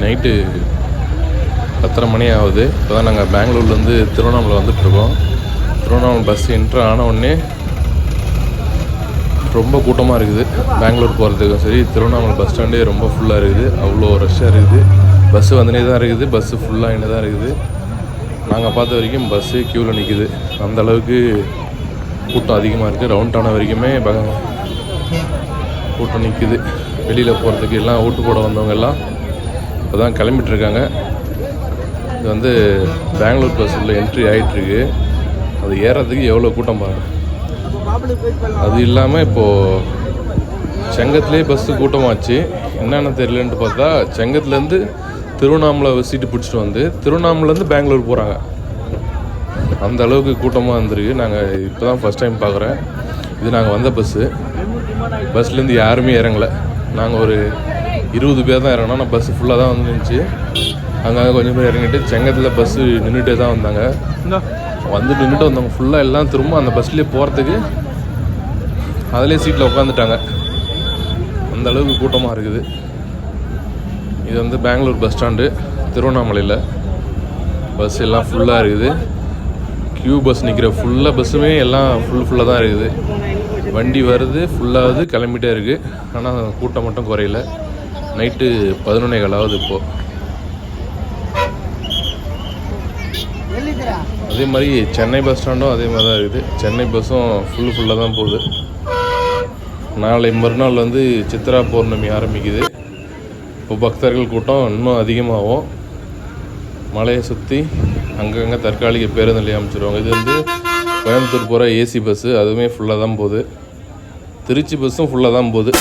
Night பத்தரை மணி ஆகுது. இப்போ தான் நாங்கள் பெங்களூர்லேருந்து திருவண்ணாமலை வந்துட்டுருக்கோம் திருவண்ணாமலை பஸ் என்ட்ரு ஆன உடனே ரொம்ப கூட்டமாக இருக்குது. பெங்களூர் போகிறதுக்கும் சரி திருவண்ணாமலை பஸ் ஸ்டாண்டே ரொம்ப ஃபுல்லாக இருக்குது. அவ்வளோ ரஷ்ஷாக இருக்குது. பஸ்ஸு வந்துனே தான் இருக்குது. பஸ்ஸு ஃபுல்லாக தான் இருக்குது. நாங்கள் பார்த்த வரைக்கும் பஸ்ஸு க்யூவில் நிற்குது அந்த அளவுக்கு கூட்டம் அதிகமாக இருக்குது ரவுண்ட் ஆன வரைக்குமே ப- கூட்டம் நிற்குது வெளியில் போகிறதுக்கு எல்லாம் ஓட்டு போட வந்தவங்க எல்லாம் இப்போ தான் கிளம்பிட்டு இருக்காங்க இது வந்து பெங்களூர் பஸ் உள்ள என்ட்ரி ஆகிட்டுருக்கு அது ஏறதுக்கு எவ்வளோ கூட்டம் பாருங்க. அது இல்லாமல் இப்போது செங்கத்துலேயே பஸ்ஸு கூட்டமாச்சு. என்னென்ன தெரியலன்ட்டு பார்த்தா செங்கத்துலேருந்து திருவண்ணாமலை சீட்டு பிடிச்சிட்டு வந்து திருவண்ணாமலேருந்து பெங்களூர் போகிறாங்க அந்த அளவுக்கு கூட்டமாக இருந்திருக்கு. நாங்கள் இப்போ தான் ஃபஸ்ட் டைம் பார்க்குறேன் இது நாங்கள் வந்த பஸ்ஸு பஸ்லேருந்து யாருமே இறங்கலை. நாங்கள் ஒரு இருபது பேர் தான் இறங்கினோம் ஆனால் பஸ்ஸு ஃபுல்லாக தான் வந்து நின்றுச்சு அங்கங்கே கொஞ்சம் பேர் இறங்கிட்டு செங்கத்தில் பஸ்ஸு நின்றுட்டே தான் வந்தாங்க. வந்து நின்றுட்டு வந்தவங்க ஃபுல்லாக எல்லாம் திரும்ப அந்த பஸ்லேயே போகிறதுக்கு அதிலே சீட்டில் உட்காந்துட்டாங்க அந்த அளவுக்கு கூட்டமாக இருக்குது. இது வந்து பெங்களூர் பஸ் ஸ்டாண்டு திருவண்ணாமலையில். பஸ் எல்லாம் ஃபுல்லாக இருக்குது. கியூ பஸ் நிற்கிற ஃபுல்லாக பஸ்ஸுமே எல்லாம் ஃபுல் ஃபுல்லாக தான் இருக்குது. வண்டி வருது ஃபுல்லாகுது கிளம்பிட்டே இருக்குது ஆனால் கூட்டம் மட்டும் குறையல. நைட்டு பதினொன்னே காலாவது இப்போது அதே மாதிரி சென்னை பஸ் ஸ்டாண்டும் அதே மாதிரி தான் இருக்குது. சென்னை பஸ்ஸும் ஃபுல்லு ஃபுல்லாக தான் போகுது. நாளை மறுநாள் வந்து சித்ரா பௌர்ணமி ஆரம்பிக்குது. இப்போ பக்தர்கள் கூட்டம் இன்னும் அதிகமாகும். மலையை சுற்றி அங்கங்கே தற்காலிக பேருந்து நிலையம் அமைச்சிருவாங்க. இது வந்து கோயம்புத்தூர் போகிற ஏசி பஸ்ஸு அதுவுமே ஃபுல்லாக தான் போகுது. திருச்சி பஸ்ஸும் ஃபுல்லாக தான் போகுது.